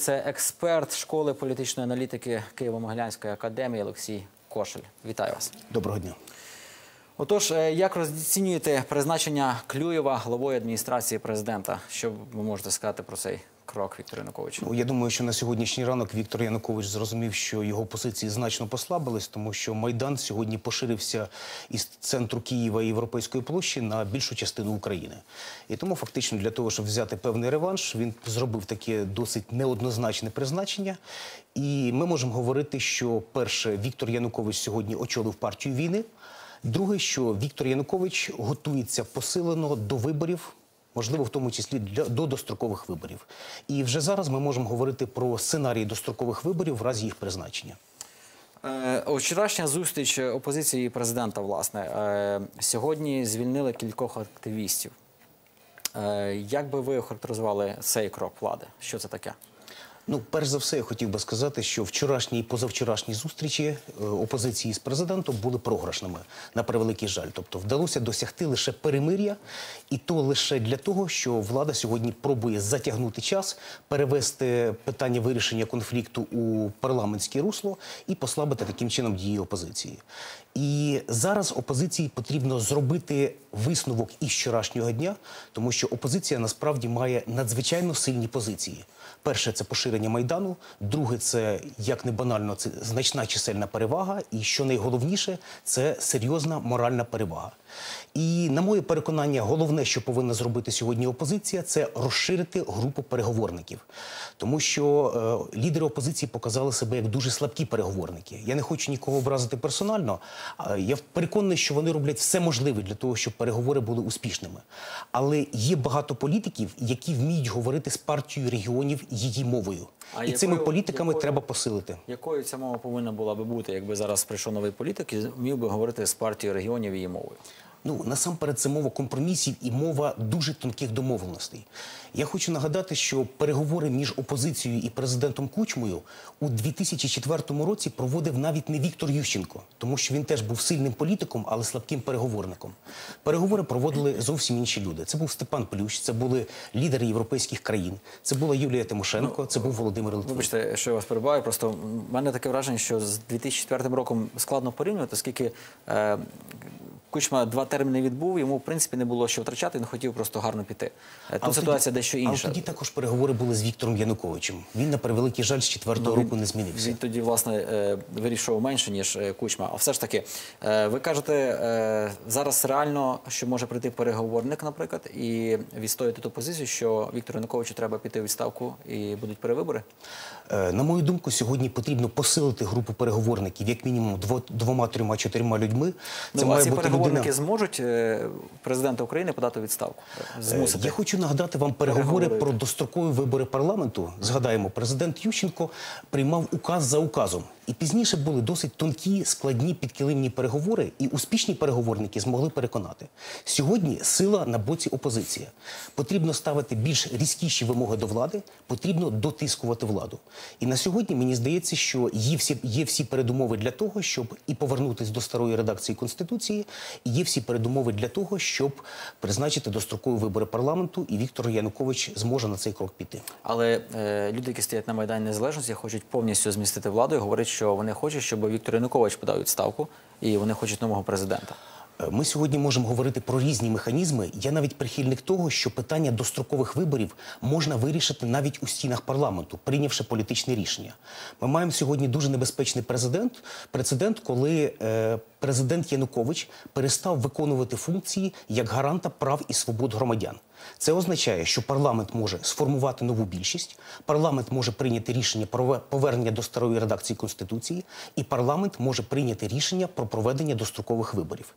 Це експерт школи політичної аналітики Києво-Могилянської академії Олексій Кошель. Вітаю вас. Доброго дня. Отож, е, як розцінюєте призначення Клюєва главою адміністрації президента? Що ви можете сказати про цей крок Віктора Януковича? Ну, я думаю, що на сьогоднішній ранок Віктор Янукович зрозумів, що його позиції значно послабились, тому що майдан сьогодні поширився із центру Києва і Європейської площі на більшу частину України. І тому фактично для того, щоб взяти певний реванш, він зробив таке досить неоднозначне призначення. І ми можемо говорити, що перше, Віктор Янукович сьогодні очолив партію війни. Друге, що Віктор Янукович готується посилено до виборів. Можливо, в тому числі для до дострокових виборів, і вже зараз ми можемо говорити про сценарії дострокових виборів в разі їх призначення. Е, Вчорашня зустріч опозиції президента, власне, е, сьогодні звільнили кількох активістів. Е, Як би ви охарактеризували цей крок влади? Що це таке? Ну, перш за все, я хотів би сказати, що вчорашні і позавчорашні зустрічі е, опозиції з президентом були програшними на превеликий жаль. Тобто вдалося досягти лише перемир'я, і то лише для того, що влада сьогодні пробує затягнути час, перевести питання вирішення конфлікту у парламентське русло і послабити таким чином дії опозиції. І зараз опозиції потрібно зробити висновок із вчорашнього дня, тому що опозиція насправді має надзвичайно сильні позиції. Перше це поширення майдану, друге це як не банально, це значна чисельна перевага. І що найголовніше, це серйозна моральна перевага. І на моє переконання, головне, що повинна зробити сьогодні опозиція, це розширити групу переговорників, тому що е, лідери опозиції показали себе як дуже слабкі переговорники. Я не хочу нікого образити персонально. Я переконаний, що вони роблять все можливе для того, щоб переговори були успішними. Але є багато політиків, які вміють говорити з партією регіонів її мовою, А і цими політиками якою- треба посилити. Якою ця мова повинна була би бути, якби зараз прийшов новий політик і вмів би говорити з партією регіонів її мовою? Ну насамперед це мова компромісів і мова дуже тонких домовленостей. Я хочу нагадати, що переговори між опозицією і президентом Кучмою у 2004 році проводив навіть не Віктор Ющенко, тому що він теж був сильним політиком, але слабким переговорником. Переговори проводили зовсім інші люди. Це був Степан Плющ, це були лідери європейських країн, це була Юлія Тимошенко, це був Володимир Литвин. Вибачте, що я вас перебуваю. Просто в мене таке враження, що з 2004 роком складно порівнювати, оскільки е, Кучма два терміни відбув, йому в принципі не було що втрачати, він хотів просто гарно піти. Е, Тут Але ситуація тоді- дещо Але інша. тоді також переговори були з Віктором Януковичем. Він на превеликий жаль з четвертого року не змінився. Він тоді, власне, е, вирішував менше, ніж е, Кучма. А все ж таки, ви кажете, зараз реально, що може прийти переговорник, наприклад, і відстояти ту позицію, що Віктору Януковичу треба піти у відставку і будуть перевибори? На мою думку, сьогодні потрібно посилити групу переговорників, як мінімум дво- двома, трьома, чотирма людьми. Це ну, а має бути переговорники зможуть е, президента України подати відставку? Е, Змусити? Я хочу нагадати вам переговори про дострокові вибори парламенту. Згадаємо, президент Ющенко приймав указ за указом. І пізніше були досить тонкі, складні підкилимні переговори, і успішні переговорники змогли переконати. Сьогодні сила на боці опозиції. Потрібно ставити більш різкіші вимоги до влади, потрібно дотискувати владу. І на сьогодні мені здається, що є всі, є всі передумови для того, щоб і повернутися до старої редакції Конституції, і є всі передумови для того, щоб призначити дострокові вибори парламенту, і Віктор Янукович зможе на цей крок піти. Але е, люди, які стоять на Майдані Незалежності, хочуть повністю змістити владу і говорять, що вони хочуть, щоб Віктор Янукович подав відставку, і вони хочуть нового президента. Е, Ми сьогодні можемо говорити про різні механізми. Я навіть прихильник того, що питання дострокових виборів можна вирішити навіть у стінах парламенту, прийнявши політичне рішення. Ми маємо сьогодні дуже небезпечний президент, прецедент, коли е, президент Янукович перестав виконувати функції як гаранта прав і свобод громадян. Це означає, що парламент може сформувати нову більшість, парламент може прийняти рішення про повернення до старої редакції конституції, і парламент може прийняти рішення про проведення дострокових виборів.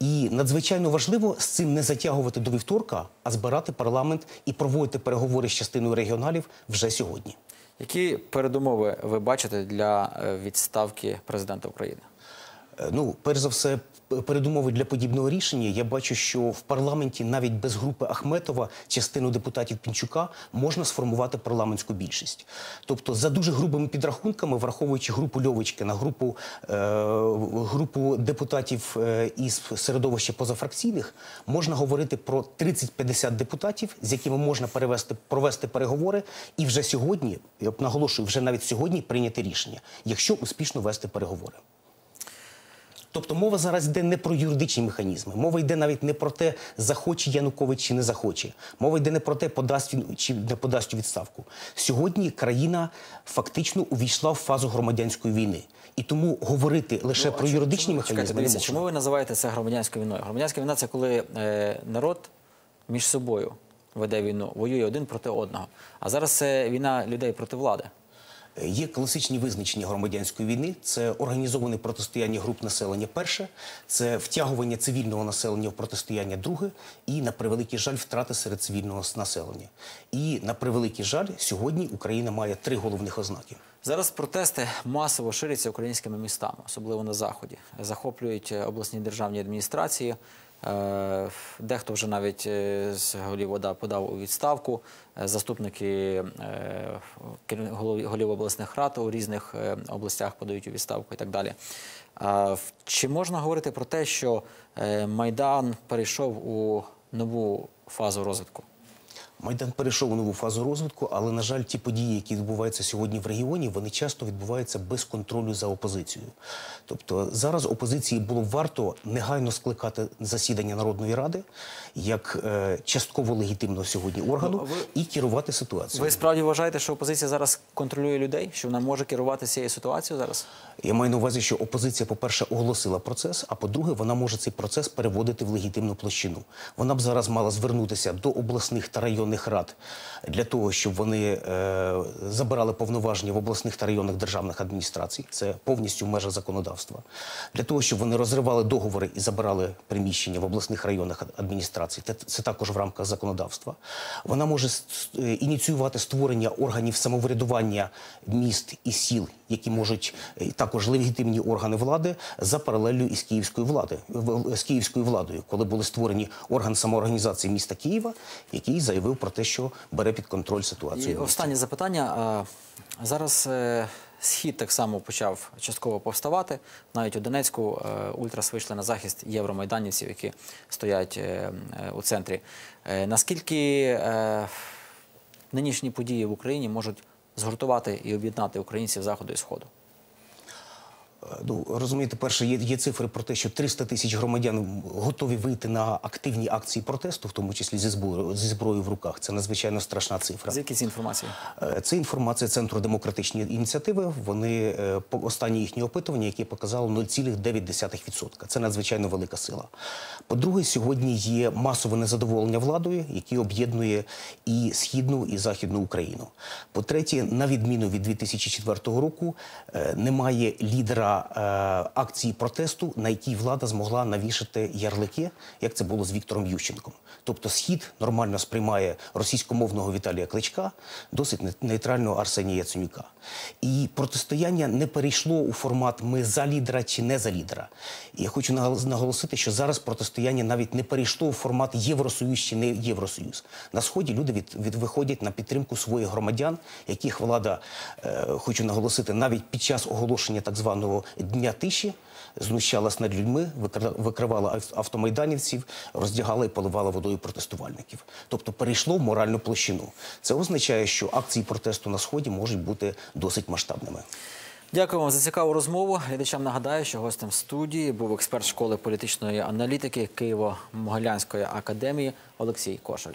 І надзвичайно важливо з цим не затягувати до вівторка, а збирати парламент і проводити переговори з частиною регіоналів вже сьогодні. Які передумови ви бачите для е, відставки президента України? Е, Ну, перш за все, передумови для подібного рішення. Я бачу, що в парламенті навіть без групи Ахметова частину депутатів Пінчука можна сформувати парламентську більшість. Тобто, за дуже грубими підрахунками, враховуючи групу Льовочкина, групу, е, групу депутатів е, із середовища позафракційних, можна говорити про 30-50 депутатів, з якими можна перевести, провести переговори, і вже сьогодні, я наголошую, вже навіть сьогодні прийняти рішення, якщо успішно вести переговори. Тобто мова зараз йде не про юридичні механізми, мова йде навіть не про те, захоче Янукович чи не захоче. Мова йде не про те, подасть він чи не подасть у відставку. Сьогодні країна фактично увійшла в фазу громадянської війни. І тому говорити лише про юридичні Чому- механізми чекайте, не можна. Чому ви називаєте це громадянською війною? Громадянська війна це коли е, народ між собою веде війну, воює один проти одного. А зараз це війна людей проти влади. Є класичні визначення громадянської війни: це організоване протистояння груп населення. Перше, це втягування цивільного населення в протистояння. Друге, і на превеликий жаль, втрати серед цивільного населення. І на превеликий жаль, сьогодні Україна має три головних ознаки. Зараз протести масово ширяться українськими містами, особливо на заході. Захоплюють е, обласні державні адміністрації. Е, Дехто вже навіть е, з голів ОДА подав у відставку. Е, Заступники голів обласних рад у різних областях подають у відставку і так далі. Чи можна говорити про те, що Майдан перейшов у нову фазу розвитку? Майдан перейшов у нову фазу розвитку, але на жаль, ті події, які відбуваються сьогодні в регіоні, вони часто відбуваються без контролю за опозицією. Тобто зараз опозиції було б варто негайно скликати засідання Народної ради як е, частково легітимного сьогодні органу Ну, ви- і керувати ситуацією. Ви справді вважаєте, що опозиція зараз контролює людей, що вона може керувати цією ситуацією зараз? Я маю на увазі, що опозиція, по-перше, оголосила процес, а по-друге, вона може цей процес переводити в легітимну площину. Вона б зараз мала звернутися до обласних та районних рад для того, щоб вони е, забирали повноваження в обласних та районних державних адміністрацій. Це повністю в межах законодавства. Для того, щоб вони розривали договори і забирали приміщення в обласних районних адміністрацій. Це також в рамках законодавства. Вона може е, ініціювати створення органів самоврядування міст і сіл, які можуть е, також легітимні органи влади за паралеллю із київською влади з київською владою, коли були створені орган самоорганізації міста Києва, який заявив про те, що бере під контроль ситуацію. І останнє запитання. Зараз е, схід так само почав частково повставати. Навіть у Донецьку е, ультрас вийшли на захист євромайданівців, які стоять у центрі. Наскільки нинішні події в Україні можуть згуртувати і об'єднати українців заходу і сходу? Ну, розумієте, перше, є, є цифри про те, що 300 тисяч громадян готові вийти на активні акції протесту, в тому числі зі зброєю, зі зброєю в руках. Це надзвичайно страшна цифра. Звідки ці інформації? Е, Це інформація Центру демократичні ініціативи. Вони е, по останні їхні опитування, які показали 0,9%. Це надзвичайно велика сила. По-друге, сьогодні є масове незадоволення владою, яке об'єднує і східну, і західну Україну. По-третє, на відміну від 2004 року, е, немає лідера е, акції протесту, на якій влада змогла навішати ярлики, як це було з Віктором Ющенком. Тобто схід нормально сприймає російськомовного Віталія Кличка, досить нейтрального Арсенія Яценюка. І протистояння не перейшло у формат ми за лідера чи не за лідера. І я хочу нагол- наголосити, що зараз протистояння навіть не перейшло у формат Євросоюз чи не Євросоюз. На сході люди від, від виходять на підтримку своїх громадян, яких влада, е, хочу наголосити, навіть під час оголошення так званого дня тиші знущалась над людьми, викривала ав- автомайданівців, роздягала і поливала водою протестувальників. Тобто перейшло в моральну площину. Це означає, що акції протесту на сході можуть бути досить масштабними. Дякую вам за цікаву розмову. Глядачам нагадаю, що гостем студії був експерт школи політичної аналітики Києво-Могилянської академії Олексій Кошель.